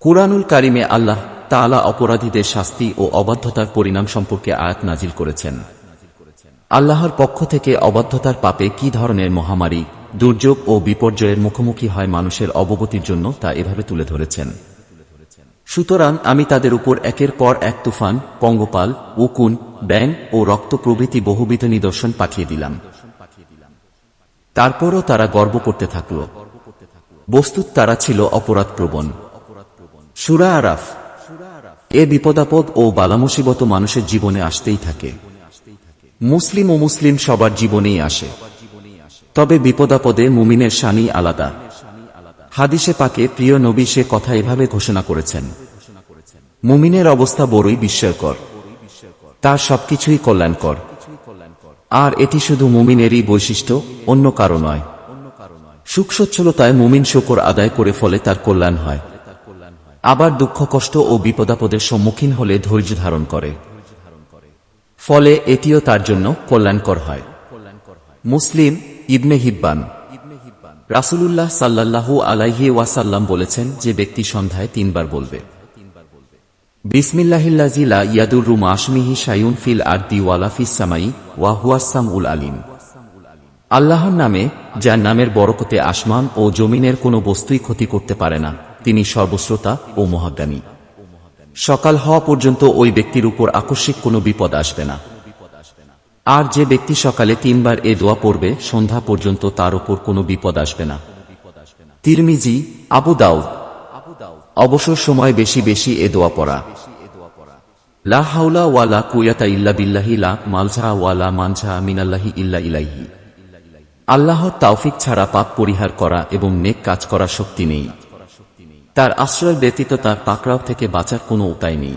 কুরআনুল কারিমে আল্লাহ তাআলা অপরাধীদের শাস্তি ও অবাধ্যতার পরিণাম সম্পর্কে আয়াত নাজিল করেছেন। আল্লাহর পক্ষ থেকে অবাধ্যতার পাপে কি ধরনের মহামারী, দুর্যোগ ও বিপর্যয়ের মুখোমুখি হয় মানুষের অবগতির জন্য তা এভাবে তুলে ধরেছেন। সুতরাং আমি তাদের উপর একের পর এক তুফান, পঙ্গপাল, উকুন ব্যাং ও রক্ত প্রভৃতি বহুবিধ নিদর্শন পাঠিয়ে দিলাম। তারপরও তারা গর্ব করতে থাকল। বস্তুত তারা ছিল অপরাধপ্রবণ। সুরা আরাফ। এ বিপদাপদ ও বালামুসিবত মানুষের জীবনে আসতেই থাকে। মুসলিম ও মুসলিম সবার জীবনেই আসে। তবে বিপদাপদে মুমিনের শানি আলাদা। হাদিসে পাকে প্রিয় নবী সে কথা এভাবে ঘোষণা করেছেন। মুমিনের অবস্থা বড়ই বিস্ময়কর। তার সবকিছুই কল্যাণকর। আর এটি শুধু মুমিনেরই বৈশিষ্ট্য, অন্য কারও নয়। সুখ সচ্ছলতায় মুমিন শকর আদায় করে ফলে তার কল্যাণ হয়। আবার দুঃখ, কষ্ট ও বিপদাপদের সম্মুখীন হলে ধৈর্য ধারণ করে। ফলে এটিও তার জন্য কল্যাণকর হয়। মুসলিম ইবনে হিব্বান রাসূলুল্লাহ সাল্লাল্লাহু আলাইহি ওয়াসাল্লাম বলেছেন যে ব্যক্তি সন্ধ্যায় তিনবার বলবে বিসমিল্লাহিল্লাজি লা ইয়াদুররু মাশমিহি শাইউন ফিল আরদি ওয়ালা ফিস সামাই ওয়া হুয়াস উল আলিম। আল্লাহর নামে, যার নামের বরকতে আসমান ও জমিনের কোনো বস্তুই ক্ষতি করতে পারে না। তিনি সর্বশ্রোতা ও মহাজ্ঞানী। সকাল হওয়া পর্যন্ত ওই ব্যক্তির উপর আকস্মিক কোনো বিপদ আসবে না। আর যে ব্যক্তি সকালে তিনবার এ দোয়া পড়বে, সন্ধ্যা পর্যন্ত তার উপর কোনো বিপদ আসবে না। তিরমিজি, আবু দাউদ। অবসর সময় বেশি বেশি এ দোয়া পড়া। লা ওয়ালা কুয়াতা ইল্লা বিল্লাহি মালঝা ওয়ালা মানঝা মিনাল্লাহি ইল্লা ইলাইহি। আল্লাহর তাওফিক ছাড়া পাপ পরিহার করা এবং নেক কাজ করার শক্তি নেই। তার আশ্রয় ব্যতীত তার পাকড়াও থেকে বাঁচার কোনো উপায় নেই।